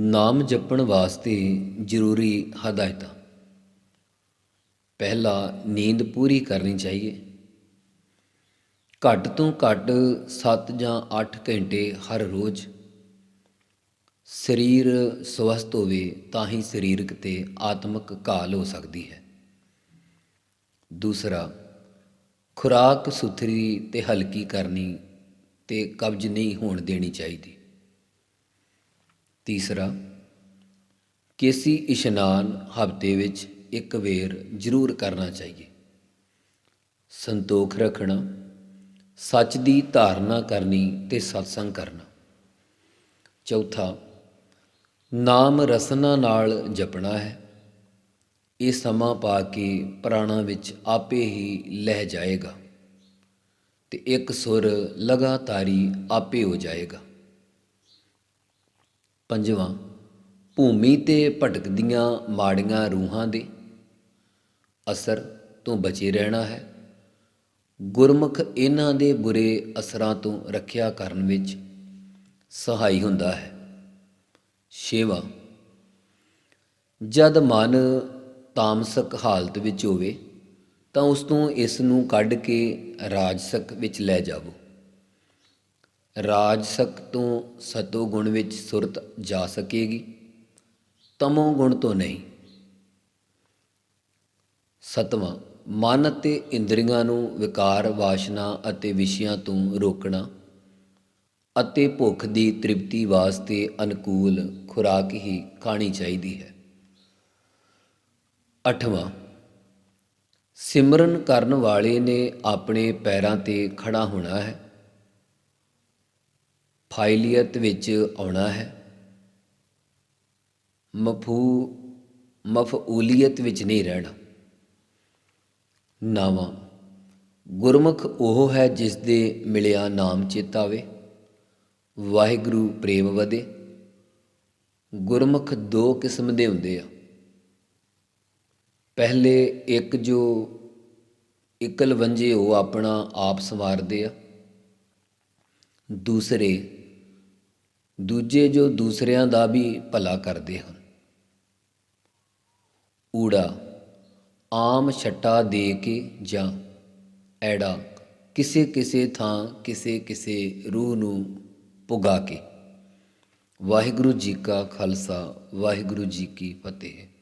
ਨਾਮ ਜਪਣ ਵਾਸਤੇ ਜ਼ਰੂਰੀ ਹਦਾਇਤਾਂ। ਪਹਿਲਾ, ਨੀਂਦ ਪੂਰੀ ਕਰਨੀ ਚਾਹੀਏ। ਘੱਟ ਤੋਂ ਘੱਟ 7 ਜਾਂ 8 ਘੰਟੇ ਹਰ ਰੋਜ਼। ਸਰੀਰ ਸਵਸਥ ਹੋਵੇ ਤਾਂ ਹੀ ਸਰੀਰਕ ਤੇ ਆਤਮਿਕ ਘਾਲ ਹੋ ਸਕਦੀ ਹੈ। ਦੂਸਰਾ, ਖੁਰਾਕ ਸੁਥਰੀ ਤੇ ਹਲਕੀ ਕਰਨੀ ਤੇ ਕਬਜ਼ ਨਹੀਂ ਹੋਣ ਦੇਣੀ ਚਾਹੀਦੀ। ਤੀਸਰਾ, ਕੇਸੀ ਇਸ਼ਨਾਨ ਹਫ਼ਤੇ ਵਿੱਚ ਇੱਕ ਵੇਰ ਜ਼ਰੂਰ ਕਰਨਾ ਚਾਹੀਏ। ਸੰਤੋਖ ਰੱਖਣਾ, ਸੱਚ ਦੀ ਧਾਰਨਾ ਕਰਨੀ ਤੇ ਸਤਸੰਗ ਕਰਨਾ। ਚੌਥਾ, ਨਾਮ ਰਸਨਾ ਨਾਲ ਜਪਣਾ ਹੈ। ਇਹ ਸਮਾਂ ਪਾ ਕੇ ਪ੍ਰਾਣਾਂ ਵਿੱਚ ਆਪੇ ਹੀ ਲਹਿ ਜਾਏਗਾ ਤੇ ਇੱਕ ਸੁਰ ਲਗਾਤਾਰੀ ਆਪੇ ਹੋ ਜਾਏਗਾ। ਪੰਜਵਾਂ, ਭੂਮੀ ਤੇ ਭਟਕਦੀਆਂ ਮਾੜੀਆਂ ਰੂਹਾਂ ਦੇ। ਅਸਰ ਤੋਂ ਬਚੇ ਰਹਿਣਾ ਹੈ। ਗੁਰਮੁਖ ਇਹਨਾਂ ਦੇ ਬੁਰੇ ਅਸਰਾਂ ਤੋਂ ਰੱਖਿਆ ਕਰਨ ਵਿੱਚ ਸਹਾਈ ਹੁੰਦਾ ਹੈ। ਛੇਵਾਂ, ਜਦ ਮਨ ਤਾਮਸਕ ਹਾਲਤ ਵਿੱਚ ਹੋਵੇ, ਤਾਂ ਉਸ ਤੋਂ ਇਸ ਨੂੰ ਕੱਢ ਕੇ ਰਾਜਸਕ ਵਿੱਚ ਲੈ ਜਾਵੋ। ਰਾਜਸਕ ਤੋਂ ਸਤੋ ਗੁਣ ਵਿੱਚ ਸੁਰਤ ਜਾ ਸਕੇਗੀ, ਤਮੋ ਗੁਣ ਤੋਂ ਨਹੀਂ। ਸਤਵਾਂ, ਮਨ ਅਤੇ ਇੰਦਰੀਆਂ ਨੂੰ ਵਿਕਾਰ, ਵਾਸ਼ਨਾ ਅਤੇ ਵਿਸ਼ਿਆਂ ਤੋਂ ਰੋਕਣਾ ਅਤੇ ਭੁੱਖ ਦੀ ਤ੍ਰਿਪਤੀ ਵਾਸਤੇ ਅਨੁਕੂਲ ਖੁਰਾਕ ਹੀ ਖਾਣੀ ਚਾਹੀਦੀ ਹੈ। ਅਠਵਾਂ, ਸਿਮਰਨ ਕਰਨ ਵਾਲੇ ਨੇ ਆਪਣੇ ਪੈਰਾਂ ਤੇ ਖੜਾ ਹੋਣਾ ਹੈ। ਫਾਈਲੀਅਤ ਵਿੱਚ ਆਉਣਾ ਹੈ। ਮਫੂ, ਮਫਊਲੀਅਤ ਵਿੱਚ ਨਹੀਂ ਰਹਿਣਾ। ਨਾਵਾਂ। ਗੁਰਮੁਖ ਉਹ ਹੈ ਜਿਸ ਦੇ ਮਿਲਿਆ ਨਾਮ ਚੇਤਾਵੇ। ਵਾਹਿਗੁਰੂ ਪ੍ਰੇਮ ਵਧੇ। ਗੁਰਮੁਖ ਦੋ ਕਿਸਮ ਦੇ ਹੁੰਦੇ ਆ। ਪਹਿਲੇ ਇੱਕ ਜੋ ਇਕਲ ਵੰਜੇ ਉਹ ਆਪਣਾ ਆਪ ਸੰਵਾਰਦੇ ਆ। ਦੂਸਰੇ ਦੂਜੇ ਜੋ ਦੂਸਰਿਆਂ ਦਾ ਵੀ ਭਲਾ ਕਰਦੇ ਹਨ। ਊੜਾ, ਆਮ ਛੱਟਾ ਦੇ ਕੇ ਜਾਂ ਐੜਾ ਕਿਸੇ ਕਿਸੇ ਥਾਂ ਕਿਸੇ ਕਿਸੇ ਰੂਹ ਨੂੰ ਪੁਗਾ ਕੇ। ਵਾਹਿਗੁਰੂ ਜੀ ਕਾ ਖਾਲਸਾ, ਵਾਹਿਗੁਰੂ ਜੀ ਕੀ ਫਤਿਹ।